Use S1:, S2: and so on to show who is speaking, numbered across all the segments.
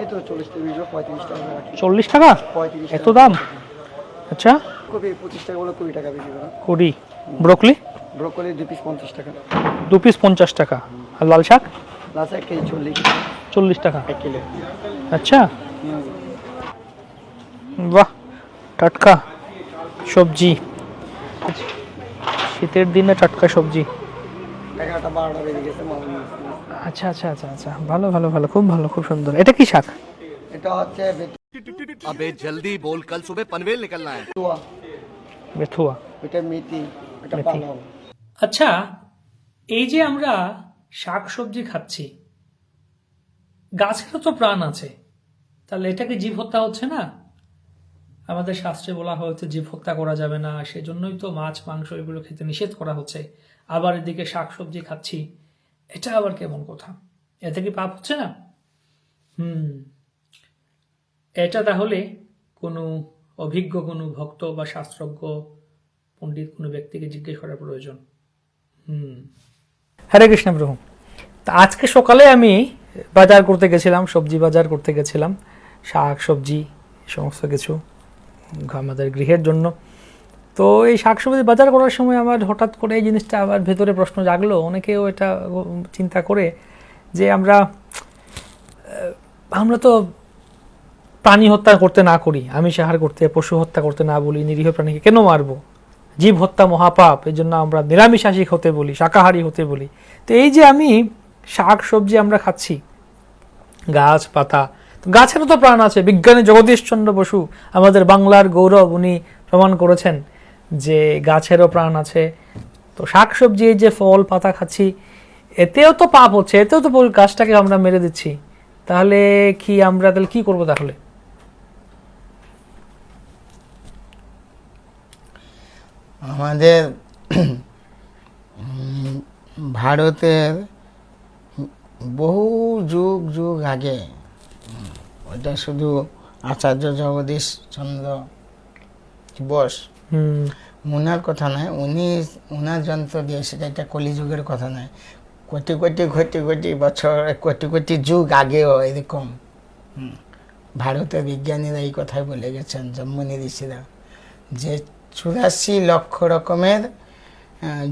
S1: এই তো চল্লিশ টাকা
S2: এত দাম? আচ্ছা।
S1: কুড়ি
S2: ব্রোকলি?
S1: ব্রোকলি দু পিস পঞ্চাশ টাকা।
S2: দু পিস পঞ্চাশ টাকা। আর লাল শাক?
S1: কেজি চল্লিশ।
S2: চল্লিশ টাকা।
S1: এক কিলো।
S2: আচ্ছা। বাহ টাটকা সবজি। শীতের দিনে টাটকা সবজি।
S1: এগারোটা বারোটা বেজে গেছে।
S2: আচ্ছা আচ্ছা আচ্ছা আচ্ছা। ভালো ভালো ভালো। খুব ভালো খুব সুন্দর। এটা কি শাক?
S1: এটা হচ্ছে
S3: আবে জলদি বল কাল সুবে পনভেল
S1: নিকলনা
S2: হ্যায়।
S1: এটা মেথি এটা পালং।
S2: আচ্ছা এই যে আমরা শাক সবজি খাচ্ছি গাছেরও তো প্রাণ আছে। তাহলে এটাকে জীব হত্যা হচ্ছে না? আমাদের শাস্ত্রে বলা হয়েছে জীব হত্যা করা যাবে না। সেজন্যই তো মাছ মাংস এগুলো খেতে নিষেধ করা হচ্ছে। আবার এদিকে শাকসবজি খাচ্ছি। এটা আবার কেমন কথা? এতে কি পাপ হচ্ছে না? হুম। এটা তাহলে কোনো অভিজ্ঞ, কোনো ভক্ত বা শাস্ত্রজ্ঞ, পণ্ডিত কোনো ব্যক্তিকে জিজ্ঞেস করার প্রয়োজন। হুম। হরে কৃষ্ণ প্রভু। তা আজকে সকালে আমি বাজার করতে গেছিলাম, সবজি বাজার করতে গেছিলাম, শাক, সবজি, সমস্ত কিছু, আমাদের গৃহের জন্য। তো এই শাক সবজি বাজার করার সময় আমার হঠাৎ করে এই জিনিসটা আবার ভেতরে প্রশ্ন জাগলো। অনেকেও এটা চিন্তা করে যে আমরা আমরা তো প্রাণী হত্যা করতে না করি আমি সাহার করতে, পশু হত্যা করতে না বলি, নিরীহ প্রাণীকে কেন মারবো? জীব হত্যা মহাপাপ, এই জন্য আমরা নিরামিষাসিক হতে বলি, শাকাহারী হতে বলি। তো এই যে আমি শাক সবজি আমরা খাচ্ছি, গাছ, পাতা, তো গাছেরও তো প্রাণ আছে। বিজ্ঞানী জগদীশচন্দ্র বসু আমাদের বাংলার গৌরব উনি প্রমাণ করেছেন। যে গাছেরও প্রাণ আছে। তো শাক সবজি যে ফল, পাতা খাচ্ছি, এতেও তো পাপ হচ্ছে, এতেও তো গাছটাকে আমরা মেরে দিচ্ছি। তাহলে কি আমরা তাহলে কি করব তাহলে?
S4: আমাদের ভারতের বহু যুগ যুগ আগে ওটা শুধু আচার্য জগদীশ চন্দ্র বোস। উনার কথা নয় উনি উনার যন্ত্র দিয়ে সেটা একটা কলিযুগের কথা নয়। কোটি কোটি কোটি কোটি বছর কোটি কোটি যুগ আগেও এরকম। ভারতের বিজ্ঞানীরা এই কথাই বলে গেছেন জম্মনি ঋষিরা। যে চুরাশি লক্ষ রকমের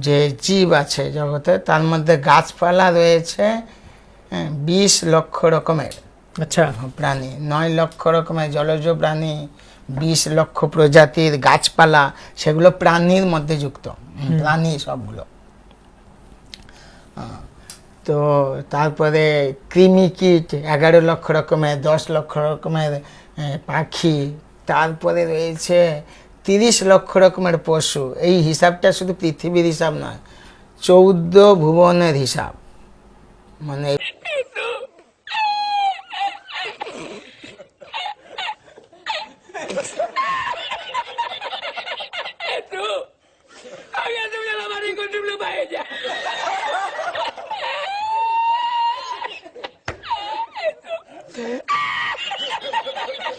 S4: যে জীব আছে জগতে তার মধ্যে গাছপালা রয়েছে বিশ লক্ষ রকমের।
S2: আচ্ছা।
S4: প্রাণী নয় লক্ষ রকমের জলজ প্রাণী বিশ লক্ষ প্রজাতির গাছপালা সেগুলো প্রাণীর মধ্যে যুক্ত। প্রাণী সবগুলো। তো তারপরে কৃমি কীট এগারো লক্ষ রকমের দশ লক্ষ রকমের পাখি তারপরে রয়েছে তিরিশ লক্ষ রকমের পশু। এই হিসাবটা শুধু পৃথিবীর হিসাব নয় চৌদ্দ ভুবনের হিসাব। মানে